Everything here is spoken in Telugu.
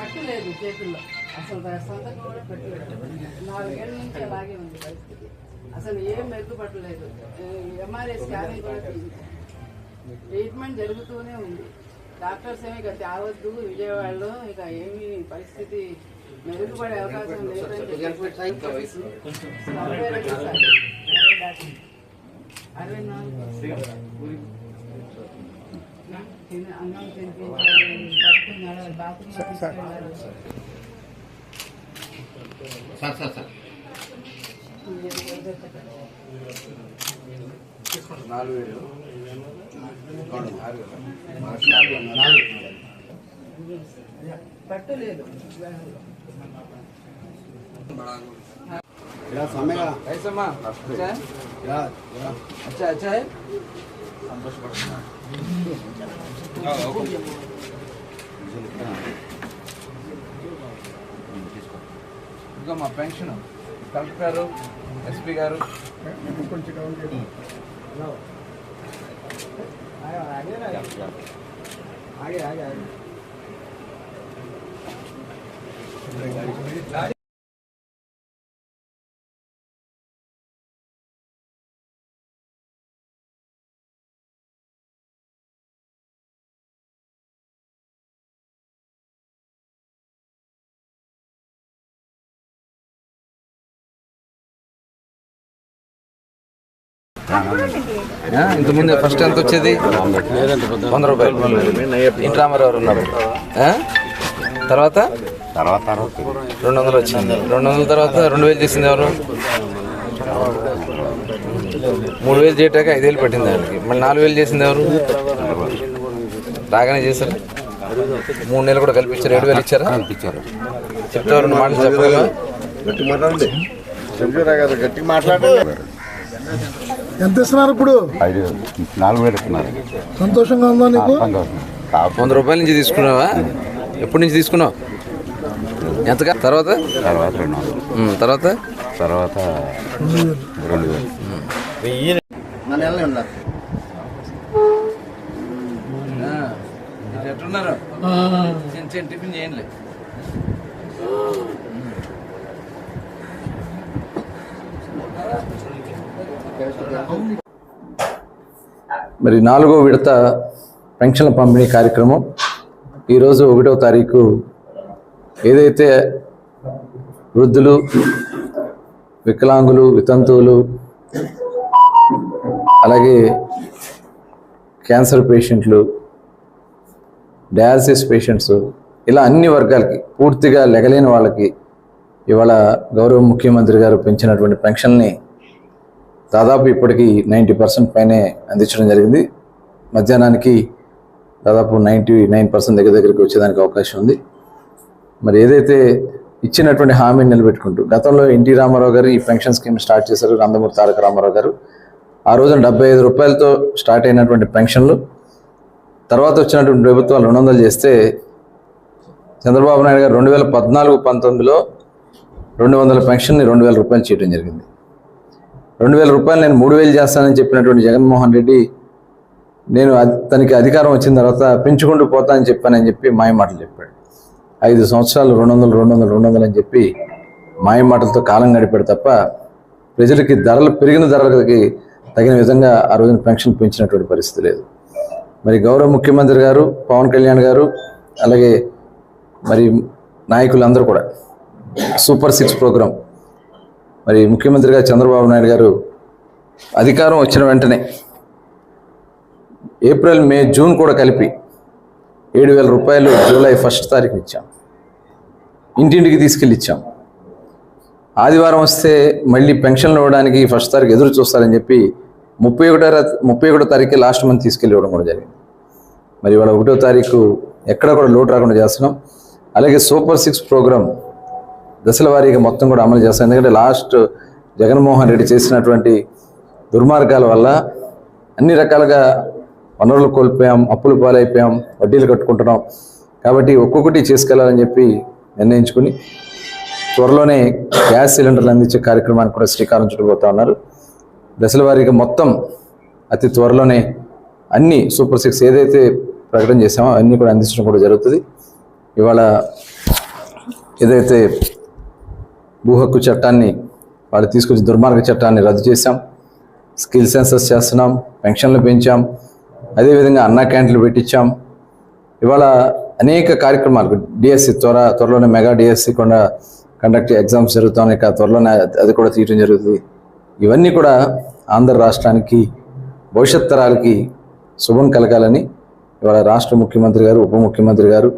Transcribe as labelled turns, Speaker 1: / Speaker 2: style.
Speaker 1: పట్టు లేదు చేతుల్లో. అసలు సంతకం కూడా పెట్టలేదు. నాలుగేళ్ళ నుంచి అలాగే ఉంది పరిస్థితి. అసలు ఏం మెరుగుపట్టలేదు ఎంఆర్ఐ స్కానింగ్ కూడా ట్రీట్మెంట్ జరుగుతూనే ఉంది. డాక్టర్స్ ఏమి ఇక తేవద్దు విజయవాడలో ఇక ఏమీ పరిస్థితి మెరుగుపడే అవకాశం లేదని అరవై నాలుగు తిన- అన్నం తినిపించాలి పట్టుకున్నాడు బాత్రూమ్ తీసుకెళ్ళారు
Speaker 2: సార్ సార్ సార్
Speaker 3: నాలుగు వేలు
Speaker 2: నాలుగు
Speaker 1: పట్టు లేదు
Speaker 2: ఇలా సమయ
Speaker 3: कैसे माँ अच्छा है
Speaker 2: ఇలా ఇలా
Speaker 3: अच्छा अच्छा है ఇంకా మా పెన్షన్. కలెక్టర్ గారు ఎస్పీ గారు. ఇంతకుముందు ఫస్ట్ ఎంత వచ్చేది? వంద రూపాయలు. ఇంటి రామారావు ఉన్నారు? తర్వాత
Speaker 2: తర్వాత?
Speaker 3: రెండు వందలు వచ్చింది. రెండు వందల తర్వాత రెండు వేలు చేసింది ఎవరు? మూడు వేలు చేయటాక ఐదు వేలు పట్టింది దానికి మళ్ళీ నాలుగు వేలు చేసింది ఎవరు? రాగానే చేశారు? మూడు నెలలు కూడా కల్పించారు. ఏడు వేలు ఇచ్చారా?
Speaker 2: పంపించారు
Speaker 3: చెప్తారు రెండు మాటలు చెప్పగలరా?
Speaker 4: గట్టి మాట్లాడండి. గట్టి మాట్లాడండి.
Speaker 5: ఎంత ఇస్తున్నారు ఇప్పుడు?
Speaker 2: ఐదు నాలుగు వేలు ఇస్తున్నారు.
Speaker 5: సంతోషంగా ఉందా నీకు?
Speaker 3: వంద రూపాయల నుంచి తీసుకున్నావా? ఎప్పటి నుంచి తీసుకున్నావు? ఎంతగా తర్వాత?
Speaker 2: తర్వాత రెండు వందలు.
Speaker 3: తర్వాత?
Speaker 2: తర్వాత రెండు వేలు.
Speaker 3: ఎట్లున్నారు? చిన్న చిన్న టిఫిన్ చేయండి. మరి నాలుగో విడత పెన్షన్ల పంపిణీ కార్యక్రమం. ఈరోజు ఒకటో తారీఖు ఏదైతే వృద్ధులు వికలాంగులు వితంతువులు అలాగే క్యాన్సర్ పేషెంట్లు డయాలసిస్ పేషెంట్స్ ఇలా అన్ని వర్గాలకి పూర్తిగా లెగలేని వాళ్ళకి ఇవాళ గౌరవ ముఖ్యమంత్రి గారు పెంచినటువంటి పెన్షన్ని దాదాపు ఇప్పటికి నైంటీ పర్సెంట్ పైనే అందించడం జరిగింది. మధ్యాహ్నానికి దాదాపు నైంటీ నైన్ పర్సెంట్ దగ్గర దగ్గరికి వచ్చేదానికి అవకాశం ఉంది. మరి ఏదైతే ఇచ్చినటువంటి హామీని నిలబెట్టుకుంటూ గతంలో ఎన్టీ రామారావు గారు ఈ పెన్షన్ స్కీమ్ స్టార్ట్ చేశారు నందమూరి తారక రామారావు గారు. ఆ రోజున డెబ్బై ఐదు రూపాయలతో స్టార్ట్ అయినటువంటి పెన్షన్లు తర్వాత వచ్చినటువంటి ప్రభుత్వాలు రెండు వందలు చేస్తే చంద్రబాబు నాయుడు గారు రెండు వేల పద్నాలుగు పంతొమ్మిదిలో రెండు వందల పెన్షన్ని రెండు వేల రూపాయలు చేయడం జరిగింది. రెండు వేల రూపాయలు నేను మూడు వేలు చేస్తానని చెప్పినటువంటి జగన్మోహన్ రెడ్డి నేను తనకి అధికారం వచ్చిన తర్వాత పెంచుకుంటూ పోతానని చెప్పానని చెప్పి మాయమాటలు చెప్పాడు. ఐదు సంవత్సరాలు రెండు వందలు రెండు వందలు రెండు వందలు అని చెప్పి మాయ మాటలతో కాలం గడిపాడు తప్ప ప్రజలకి ధరలు పెరిగిన ధరలకి తగిన విధంగా ఆ రోజున పెన్షన్ పెంచినటువంటి పరిస్థితి లేదు. మరి గౌరవ ముఖ్యమంత్రి గారు పవన్ కళ్యాణ్ గారు అలాగే మరి నాయకులందరూ కూడా సూపర్ సిక్స్ ప్రోగ్రాం మరి ముఖ్యమంత్రిగా చంద్రబాబు నాయుడు గారు అధికారం వచ్చిన వెంటనే ఏప్రిల్ మే జూన్ కూడా కలిపి ఏడు వేల రూపాయలు జూలై ఫస్ట్ తారీఖు ఇచ్చాం. ఇంటింటికి తీసుకెళ్ళి ఇచ్చాం ఆదివారం వస్తే మళ్ళీ పెన్షన్లు ఇవ్వడానికి ఫస్ట్ తారీఖు ఎదురు చూస్తారని చెప్పి ముప్పై ఒకటో ముప్పై ఒకటో తారీఖు లాస్ట్ మంత్ తీసుకెళ్ళి ఇవ్వడం కూడా జరిగింది. మరి ఇవాళ ఒకటో తారీఖు ఎక్కడ కూడా లోటు రాకుండా చేస్తున్నాం. అలాగే సూపర్ సిక్స్ ప్రోగ్రామ్ దశల వారీగా మొత్తం కూడా అమలు చేస్తాం. ఎందుకంటే లాస్ట్ జగన్మోహన్ రెడ్డి చేసినటువంటి దుర్మార్గాల వల్ల అన్ని రకాలుగా వనరులు కోల్పోయాం అప్పులు పాలైపోయాం వడ్డీలు కట్టుకుంటున్నాం. కాబట్టి ఒక్కొక్కటి చేసుకెళ్ళాలని చెప్పి నిర్ణయించుకుని త్వరలోనే గ్యాస్ సిలిండర్లు అందించే కార్యక్రమానికి కూడా శ్రీకారం చుట్టబోతా ఉన్నారు. దశల వారీగా మొత్తం అతి త్వరలోనే అన్ని సూపర్ సిక్స్ ఏదైతే ప్రకటన చేసామో అన్నీ కూడా అందించడం కూడా జరుగుతుంది. ఇవాళ ఏదైతే భూ హక్కు చట్టాన్ని వాళ్ళు తీసుకొచ్చి దుర్మార్గ చట్టాన్ని రద్దు చేశాం. స్కిల్ సెన్సస్ చేస్తున్నాం పెన్షన్లు పెంచాం. అదేవిధంగా అన్నా క్యాంటీన్లు పెట్టించాం. ఇవాళ అనేక కార్యక్రమాలు డిఎస్సి త్వర త్వరలోనే మెగా డిఎస్సి కూడా కండక్ట్ ఎగ్జామ్స్ జరుగుతున్నాయి ఇక త్వరలోనే అది- కూడా తీయటం జరుగుతుంది. ఇవన్నీ కూడా ఆంధ్ర రాష్ట్రానికి భవిష్యత్ తరాలకి శుభం కలగాలని ఇవాళ రాష్ట్ర ముఖ్యమంత్రి గారు ఉప ముఖ్యమంత్రి గారు